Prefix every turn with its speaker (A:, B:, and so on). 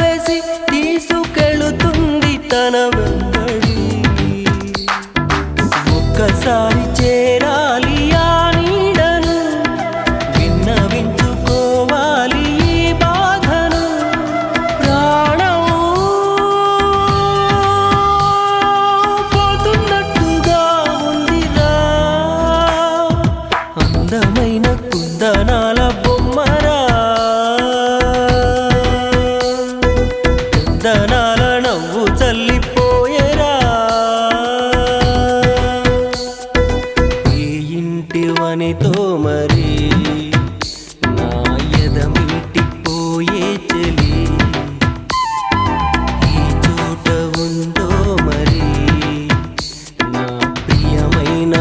A: వేసి తీసుకెళుతుంది తన వెంబడి. ఒక్కసారి చేరాలి ఆ నీడను విన్నవించుకోవాలి ఈ బాధను. ప్రాణము పోతున్నట్టుగా ఉందిరా. అందమైన కుందనాల తల్లిపోయేరా. ఏ ఇంటివనితో మరి నా ఎదమిటిపోయే చెలి. ఈ చోట ఉందో మరి నా ప్రియమైన